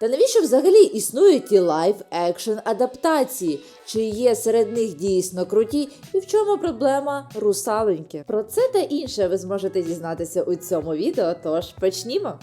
Та навіщо взагалі існують ті лайф екшн адаптації? Чи є серед них дійсно круті? І в чому проблема русалоньки? Про це та інше ви зможете дізнатися у цьому відео, тож почнімо.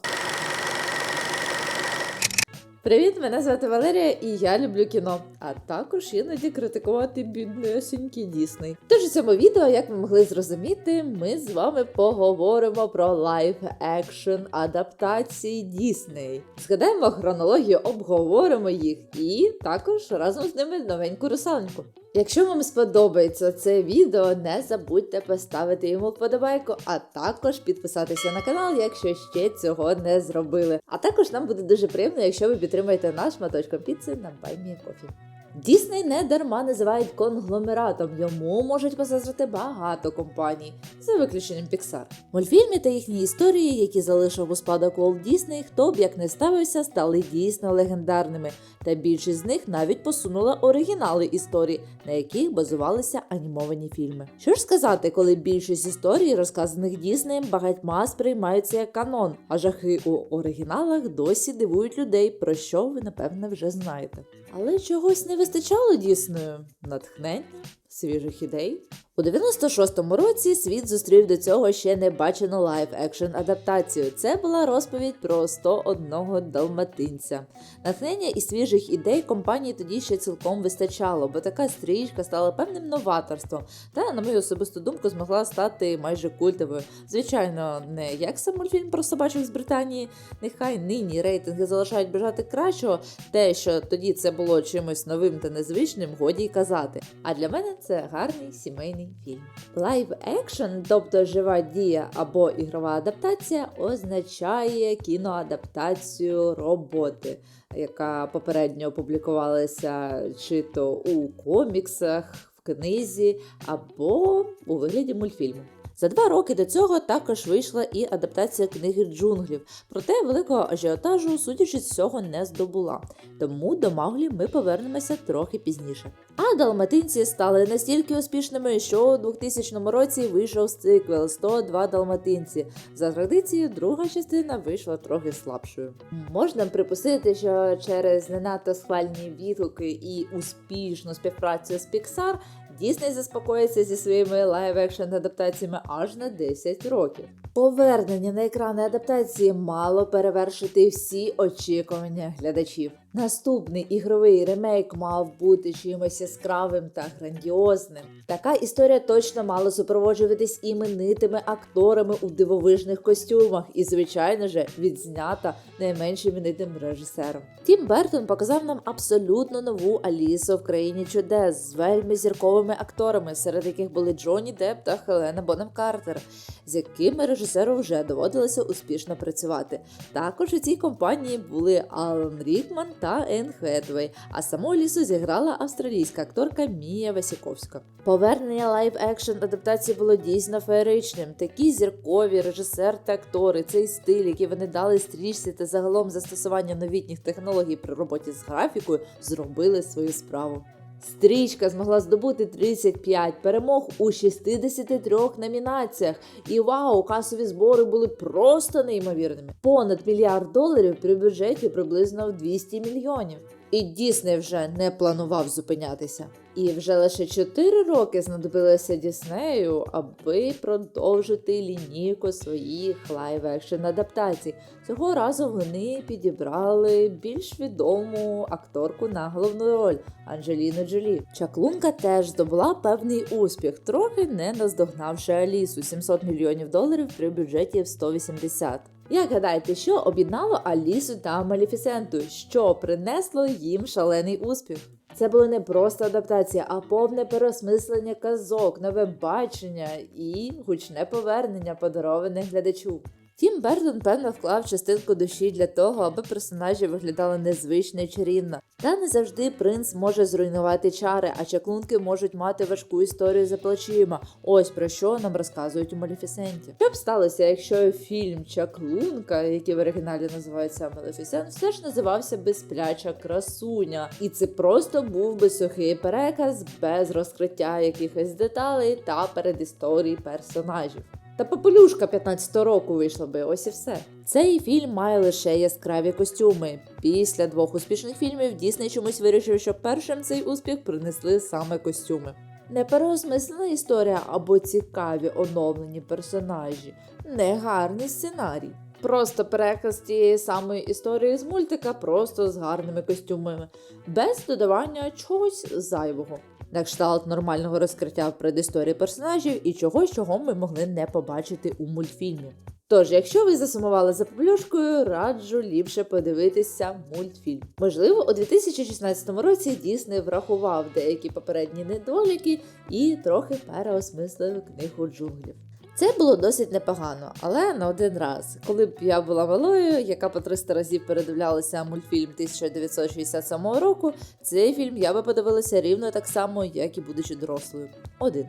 Привіт, мене звати Валерія, і я люблю кіно, а також іноді критикувати біднесенький Дісней. Тож у цьому відео, як ви могли зрозуміти, ми з вами поговоримо про лайв екшн адаптації Дісней. Згадаємо хронологію, обговоримо їх і також разом з ними новеньку русалоньку. Якщо вам сподобається це відео, не забудьте поставити йому вподобайку, а також підписатися на канал, якщо ще цього не зробили. А також нам буде дуже приємно, якщо ви підтримаєте наш маточком піци на BuyMeACoffee. Дісней не дарма називають конгломератом. Йому можуть позазрити багато компаній, за виключенням Pixar. Мультфільми та їхні історії, які залишив у спадок Walt Disney, хто б як не ставився, стали дійсно легендарними. Та більшість з них навіть посунула оригінали історій, на яких базувалися анімовані фільми. Що ж сказати, коли більшість історій, розказаних Діснеєм, багатьма сприймаються як канон, а жахи у оригіналах досі дивують людей, про що ви напевне вже знаєте. Але чогось не вистачало дійсною натхнення, свіжих ідей. У 96-му році світ зустрів до цього ще не бачену лайв екшн адаптацію. Це була розповідь про 101 далматинця. Натхнення і свіжих ідей компанії тоді ще цілком вистачало, бо така стрічка стала певним новаторством та, на мою особисту думку, змогла стати майже культовою. Звичайно, не як сам мультфільм про собачок з Британії. Нехай нині рейтинги залишають бажати кращого. Те, що тоді це було чимось новим та незвичним, годі й казати. А для мене це гарний сімейний фільм. Лайв екшн, тобто жива дія або ігрова адаптація, означає кіноадаптацію роботи, яка попередньо опублікувалася чи то у коміксах, в книзі або у вигляді мультфільму. За два роки до цього також вийшла і адаптація книги джунглів, проте великого ажіотажу, судячи з цього, не здобула. Тому до Маглі ми повернемося трохи пізніше. А далматинці стали настільки успішними, що у 2000 році вийшов сиквел 102 далматинці. За традицією, друга частина вийшла трохи слабшою. Можна припустити, що через не надто схвальні відгуки і успішну співпрацю з Pixar Дісней заспокоїться зі своїми лайв-екшн адаптаціями аж на 10 років. Повернення на екрани адаптації мало перевершити всі очікування глядачів. Наступний ігровий ремейк мав бути чимось яскравим та грандіозним. Така історія точно мала супроводжуватись іменитими акторами у дивовижних костюмах, і, звичайно же, відзнята найменш іменитим режисером. Тім Бертон показав нам абсолютно нову Алісу в країні чудес з вельми зірковими акторами, серед яких були Джонні Депп та Хелена Бонем Картер, з якими режисеру вже доводилося успішно працювати. Також у цій компанії були Алан Рікман та Енн Хедвей, а саму Лісу зіграла австралійська акторка Мія Васіковська. Повернення лайв екшн адаптації було дійсно феєричним. Такі зіркові режисер та актори, цей стиль, який вони дали стрічці та загалом застосування новітніх технологій при роботі з графікою, зробили свою справу. Стрічка змогла здобути 35 перемог у 63 номінаціях. І вау, касові збори були просто неймовірними. Понад мільярд доларів при бюджеті приблизно в 200 мільйонів. І Дісней вже не планував зупинятися. І вже лише 4 роки знадобилося Діснею, аби продовжити лінійку своїх лайв-екшн адаптацій. Цього разу вони підібрали більш відому акторку на головну роль Анджеліну Джолі. Чаклунка теж здобула певний успіх, трохи не наздогнавши Алісу 700 мільйонів доларів при бюджеті в 180. Як гадаєте, що об'єднало Алісу та Маліфісенту, що принесло їм шалений успіх? Це була не просто адаптація, а повне переосмислення казок, нове бачення і гучне повернення, подарованих глядачу. Тім Бертон певно вклав частинку душі для того, аби персонажі виглядали незвично і чарівно. Та не завжди принц може зруйнувати чари, а чаклунки можуть мати важку історію за плечима. Ось про що нам розказують у Малефісенті. Що б сталося, якщо фільм Чаклунка, який в оригіналі називається Малефісент, все ж називався Безпляча красуня, і це просто був би сухий переказ без розкриття якихось деталей та передісторій персонажів. Та попелюшка 15-го року вийшла би, ось і все. Цей фільм має лише яскраві костюми. Після двох успішних фільмів Дісней чомусь вирішив, що першим цей успіх принесли саме костюми. Не переосмислена історія або цікаві оновлені персонажі, не гарний сценарій. Просто переказ тієї самої історії з мультика, просто з гарними костюмами, без додавання чогось зайвого. На кшталт нормального розкриття в предісторії персонажів і чогось, чого ми могли не побачити у мультфільмі. Тож, якщо ви засумували за поплюшкою, раджу ліпше подивитися мультфільм. Можливо, у 2016 році Дісней врахував деякі попередні недоліки і трохи переосмислив книгу джунглів. Це було досить непогано, але на один раз. Коли б я була малою, яка по 300 разів передивлялася мультфільм 1967 року, цей фільм я би подивилася рівно так само, як і будучи дорослою. Один.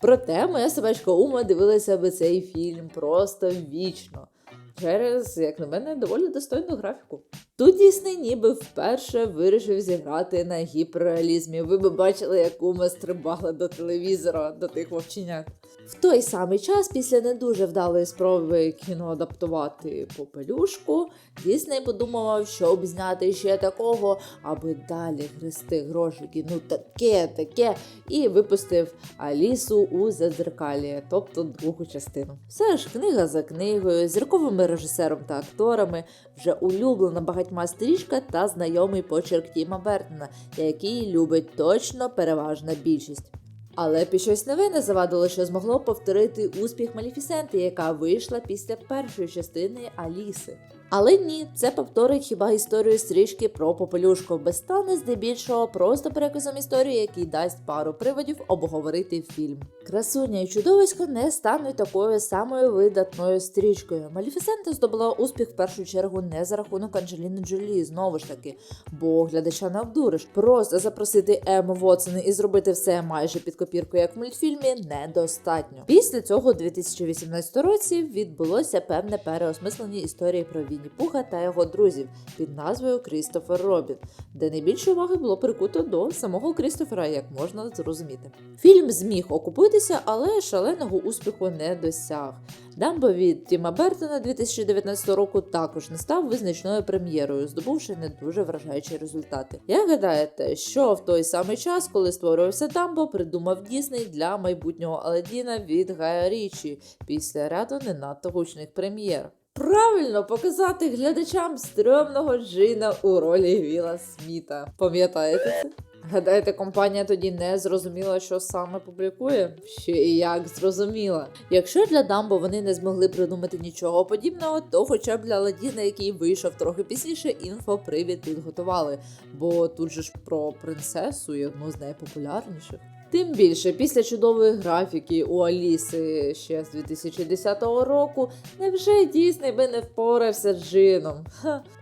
Проте моя собачка Ума дивилася би цей фільм просто вічно. Через, як на мене, доволі достойну графіку. Тут Дісней ніби вперше вирішив зіграти на гіперреалізмі. Ви б бачили, як Ума стрибала до телевізора, до тих вовченят. В той самий час, після не дуже вдалої спроби кіно адаптувати попелюшку, Дісней подумав, щоб зняти ще такого, аби далі грести грошики. Ну таке, таке, і випустив Алісу у Зазеркалі, тобто другу частину. Все ж книга за книгою, зірковими режисером та акторами, вже улюблена багатьма стрічка та знайомий почерк Тіма Бертона, який любить точно переважна більшість. Але під щось нове не завадило, що змогло повторити успіх Маліфісенти, яка вийшла після першої частини Аліси. Але ні, це повторить хіба історію стрічки про попелюшку, без стане здебільшого просто переказом історії, який дасть пару приводів обговорити фільм. Красуня і чудовисько не стануть такою самою видатною стрічкою. Маліфісента здобула успіх в першу чергу не за рахунок Анджеліни Джолі, знову ж таки, бо глядача не обдуриш. Просто запросити Ему Вотсон і зробити все майже під копірку, як в мультфільмі, недостатньо. Після цього, у 2018 році, відбулося певне переосмислення історії про Вінні Пуха та його друзів під назвою Крістофер Робін, де найбільше уваги було прикуто до самого Крістофера, як можна зрозуміти. Фільм зміг окупитися, але шаленого успіху не досяг. Дамбо від Тіма Бертона 2019 року також не став визначною прем'єрою, здобувши не дуже вражаючі результати. Як гадаєте, що в той самий час, коли створювався Дамбо, придумав Дісней для майбутнього Аладдіна від Гая Річі після ряду не надто гучних прем'єр? Правильно показати глядачам стрьомного джина у ролі Віла Сміта. Пам'ятаєте це? Гадаєте, компанія тоді не зрозуміла, що саме публікує? Ще і як зрозуміла. Якщо для Дамбо вони не змогли придумати нічого подібного, то хоча б для Ладіна, який вийшов трохи пізніше, інфопривід підготували. Бо тут же ж про принцесу і одну з найпопулярніших. Тим більше, після чудової графіки у Аліси ще з 2010 року, невже Дісней би не впорався з джином?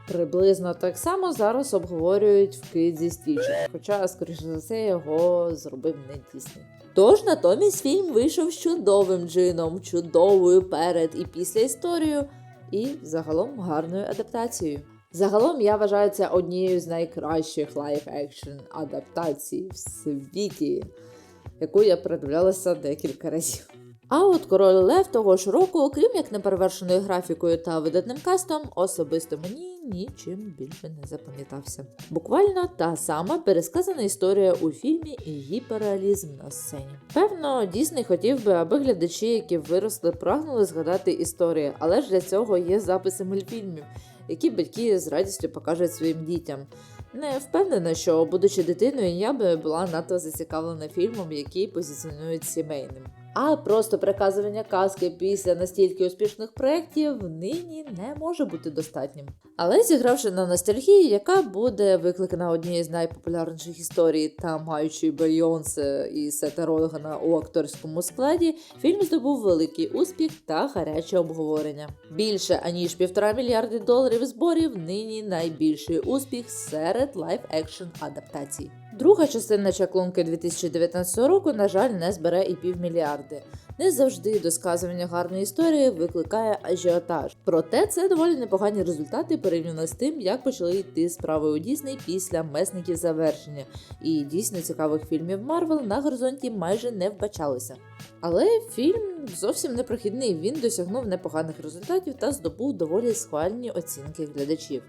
Приблизно так само зараз обговорюють в Кидзі Стічі, хоча, скоріше за все, його зробив не Дісней. Тож натомість фільм вийшов з чудовим джином, чудовою перед і після історією, і загалом гарною адаптацією. Загалом я вважаю це однією з найкращих лайф-екшн адаптацій в світі, яку я передивлялася декілька разів. А от король Лев того ж року, окрім як неперевершеною графікою та видатним кастом, особисто мені нічим більше не запам'ятався. Буквально та сама пересказана історія у фільмі і гіперреалізм на сцені. Певно, Дісней хотів би, аби глядачі, які виросли, прагнули згадати історії, але ж для цього є записи мультфільмів, які батьки з радістю покажуть своїм дітям. Не впевнена, що, будучи дитиною, я би була надто зацікавлена фільмом, який позиціонують сімейним. А просто переказування казки після настільки успішних проєктів нині не може бути достатнім. Але зігравши на ностальгії, яка буде викликана однією з найпопулярніших історій та маючи Бейонсе і Сета Рогана у акторському складі, фільм здобув великий успіх та гаряче обговорення. Більше аніж півтора мільярди доларів зборів нині найбільший успіх серед лайв-екшн адаптацій. Друга частина чаклунки 2019 року, на жаль, не збере і півмільярди. Не завжди досказування гарної історії викликає ажіотаж. Проте це доволі непогані результати порівняно з тим, як почали йти справи у Дісней після месників завершення. І дійсно цікавих фільмів Марвел на горизонті майже не вбачалося. Але фільм зовсім не прохідний. Він досягнув непоганих результатів та здобув доволі схвальні оцінки глядачів.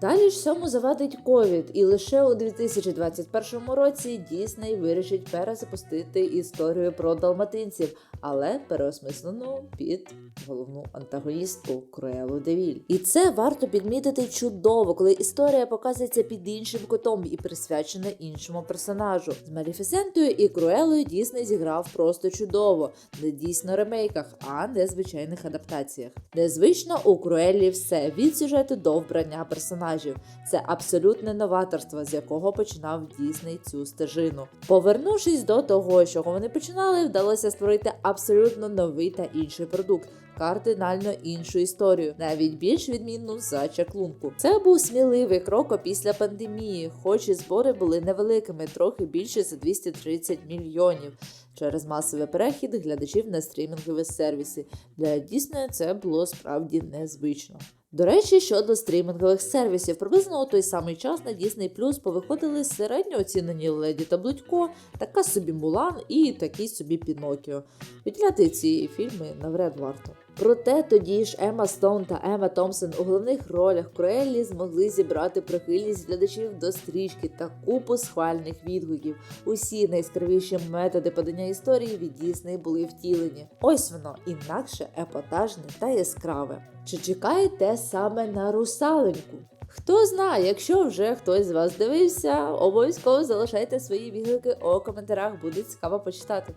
Далі ж всьому завадить ковід, і лише у 2021 році Дісней вирішить перезапустити історію про далматинців, але переосмислену під головну антагоністку Круелу Девіль. І це варто підмітити чудово, коли історія показується під іншим кутом і присвячена іншому персонажу. З Маліфісентою і Круелою Дісней зіграв просто чудово, не дійсно ремейках, а не звичайних адаптаціях. Незвично у Круелі все від сюжету до вбрання персонажів. Це абсолютне новаторство, з якого починав Дісней цю стежину. Повернувшись до того, чого вони починали, вдалося створити абсолютно новий та інший продукт. Кардинально іншу історію, навіть більш відмінну за чаклунку. Це був сміливий крок після пандемії, хоч і збори були невеликими, трохи більше за 230 мільйонів. Через масовий перехід глядачів на стрімінгові сервіси. Для Діснея це було справді незвично. До речі, щодо стрімінгових сервісів, приблизно у той самий час на Disney Plus повиходили середньо оцінені Леді та Блудько, така собі Мулан і такий собі Пінокіо. Виділяти ці фільми навряд варто. Проте тоді ж Ема Стоун та Ема Томпсон у головних ролях Круеллі змогли зібрати прихильність глядачів до стрічки та купу схвальних відгуків. Усі найскравіші методи подання історії від Дісней були втілені. Ось воно інакше епатажне та яскраве. Чи чекаєте саме на русаленьку? Хто знає, якщо вже хтось з вас дивився, обов'язково залишайте свої відгуки у коментарях, буде цікаво почитати.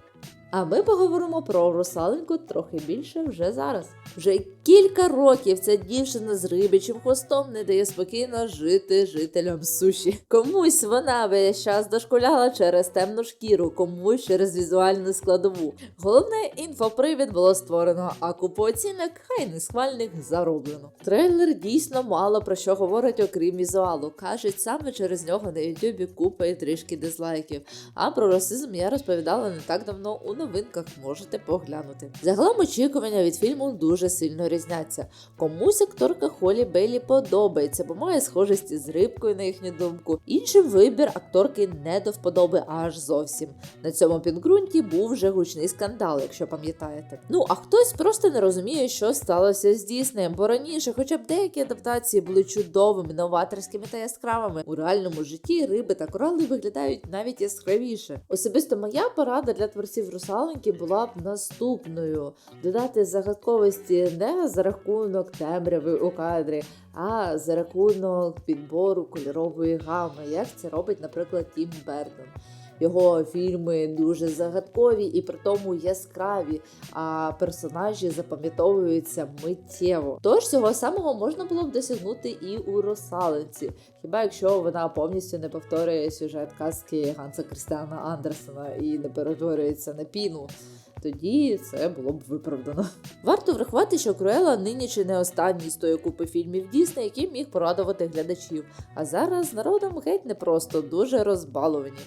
А ми поговоримо про русаленьку трохи більше вже зараз. Вже кілька років ця дівчина з рибячим хвостом не дає спокійно жити жителям суші. Комусь вона весь час дошкуляла через темну шкіру, комусь через візуальну складову. Головне інфопривід було створено, а купу оцінок, хай не схвальних, зароблено. Трейлер дійсно мало про що говорить, окрім візуалу. Кажуть, саме через нього на ютубі купа і трішки дизлайків. А про расизм я розповідала не так давно у новинках, можете поглянути. Загалом очікування від фільму дуже сильно різняться. Комусь акторка Холі Бейлі подобається, бо має схожості з рибкою, на їхню думку. Іншим вибір акторки не до вподоби аж зовсім. На цьому підґрунті був вже гучний скандал, якщо пам'ятаєте. Ну а хтось просто не розуміє, що сталося з Діснеєм, бо раніше, хоча б деякі адаптації були чудовими, новаторськими та яскравими. У реальному житті риби та корали виглядають навіть яскравіше. Особисто моя порада для творців русалоньки була б наступною: додати загадковості не за рахунок темряви у кадрі, а за рахунок підбору кольорової гами, як це робить, наприклад, Тім Бертон. Його фільми дуже загадкові і при тому яскраві, а персонажі запам'ятовуються миттєво. Тож цього самого можна було б досягнути і у Росалинці, хіба якщо вона повністю не повторює сюжет казки Ганса Крістіана Андерсена і не перетворюється на піну. Тоді це було б виправдано. Варто врахувати, що Круела нині чи не останній з тої купи фільмів Дісней, який міг порадувати глядачів. А зараз народом геть непросто дуже розбаловані.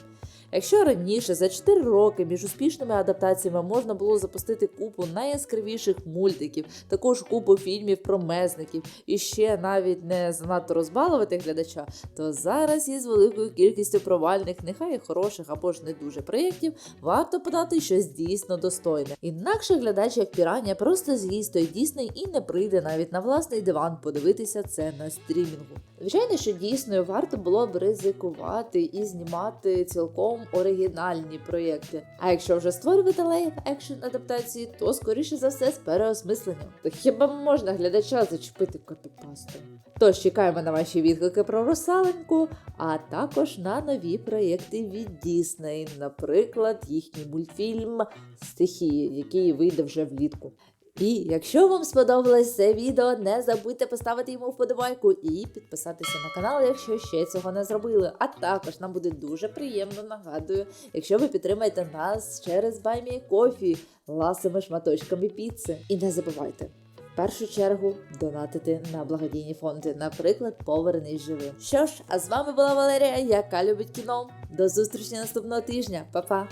Якщо раніше за 4 роки між успішними адаптаціями можна було запустити купу найяскравіших мультиків, також купу фільмів про месників і ще навіть не занадто розбалувати глядача, то зараз із великою кількістю провальних, нехай і хороших або ж не дуже проєктів, варто подати щось дійсно достойне. Інакше глядач, як пірання, просто з'їсть той дійсний і не прийде навіть на власний диван подивитися це на стрімінгу. Звичайно, що дійсно варто було б ризикувати і знімати цілком оригінальні проєкти. А якщо вже створювати лайв екшн адаптації, то скоріше за все з переосмисленням. То хіба можна глядача зачепити копіпастою? Тож чекаємо на ваші відгуки про русаленьку, а також на нові проєкти від Дісней, наприклад, їхній мультфільм Стихії, який вийде вже влітку. І якщо вам сподобалось це відео, не забудьте поставити йому вподобайку і підписатися на канал, якщо ще цього не зробили. А також нам буде дуже приємно, нагадую, якщо ви підтримаєте нас через Баймі Кофі ласими шматочками піци. І не забувайте, В першу чергу донатити на благодійні фонди, наприклад, Повернись живим. Що ж, а з вами була Валерія, яка любить кіно. До зустрічі наступного тижня. Па-па!